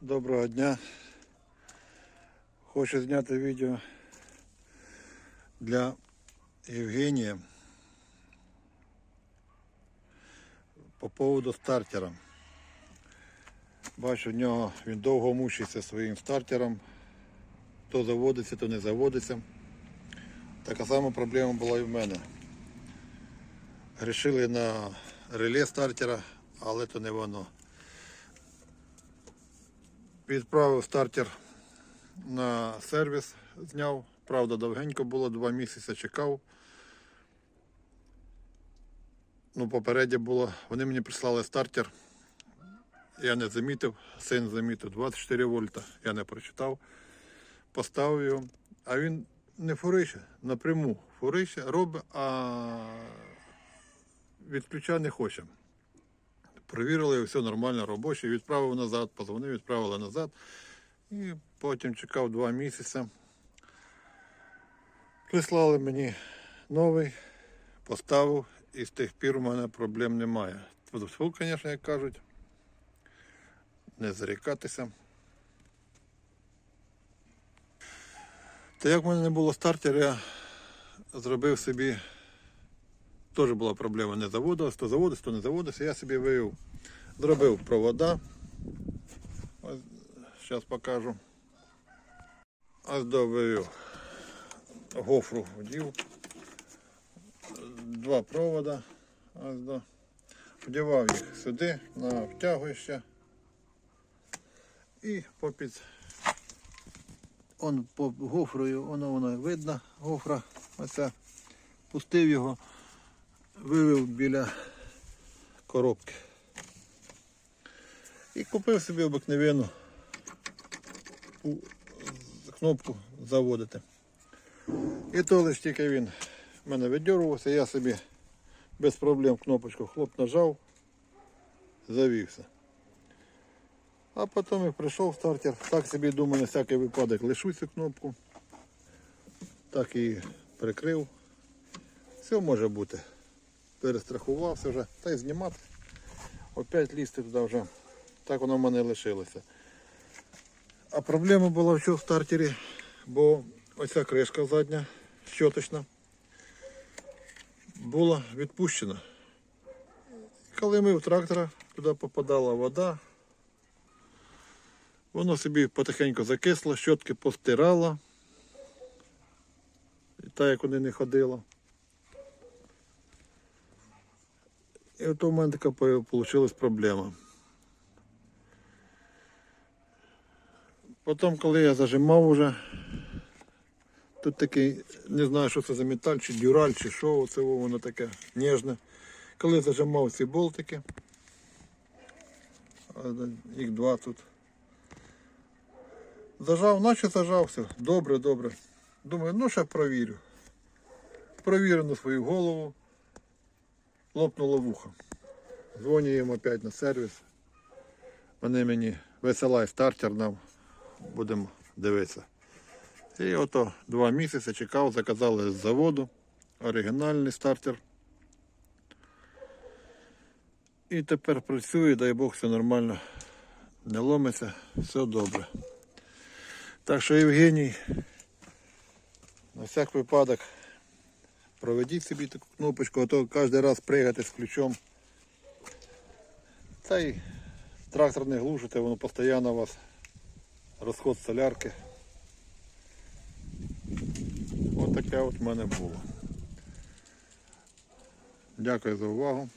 Доброго дня. Хочу зняти відео для Євгенія по поводу стартера. Бачу, в нього він довго мучиться своїм стартером. То заводиться, то не заводиться. Така сама проблема була і в мене. Грішили на реле стартера, але то не воно. Відправив стартер на сервіс, зняв. Правда, довгенько було, два місяці чекав. Ну, попередньо було. Вони мені прислали стартер. Я не замітив, син замітив 24 вольта. Я не прочитав. Поставив його. А він не фурище, напряму фурище робить, а відключати не хоче. Провірили, все нормально, робоче, відправив назад, позвонив, відправили назад. І потім чекав два місяці. Прислали мені новий, поставив і з тих пір у мене проблем немає. Фу, звісно, як кажуть, не зарікатися. Та як в мене не було стартера, я зробив собі Теж була проблема, не заводилась, то заводилась, то не заводилась. Я собі вивів, зробив провода. Ось, зараз покажу. Ось довивів гофру вдів. Два провода. Ось до. Вдівав їх сюди на втягующе. І попід он по гофрою, воно воно видно, гофра. Оце. Пустив його вивів біля коробки. І купив собі обикновену кнопку заводити. І то лише тільки він в мене видьорувався, я собі без проблем кнопочку хлоп нажав, завівся. А потім як прийшов стартер, так собі думаю, на всякий випадок лишу цю кнопку. Так і прикрив. Все може бути перестрахувався вже, та й знімати. Опять лізти туди вже. Так воно в мене лишилося. А проблема була в в стартері, бо оця кришка задня, щоточна, була відпущена. Коли ми в трактора, туди попадала вода, воно собі потихеньку закисло, щотки постирало. І так як вони не ходило. І от у мене така вийшла проблема. Потім, коли я зажимав уже, тут такий, не знаю, що це за металь, чи дюраль, чи що, це воно таке ніжне. Коли зажимав ці болтики, їх два тут. Зажав, наче зажався. Добре, добре. Думаю, ну ще провірю. Провірю на свою голову лопнуло вухо. Дзвоню їм опять на сервіс. Вони мені висилай стартер нам, будемо дивитися. І ото два місяці чекав, заказали з заводу оригінальний стартер. І тепер працює, дай Бог, все нормально, не ломиться, все добре. Так що Євгеній, на всяк випадок проведіть собі таку кнопочку, а то кожен раз пригати з ключом. Та й трактор не глушите, воно постійно у вас розход солярки. Ось таке от в мене було. Дякую за увагу.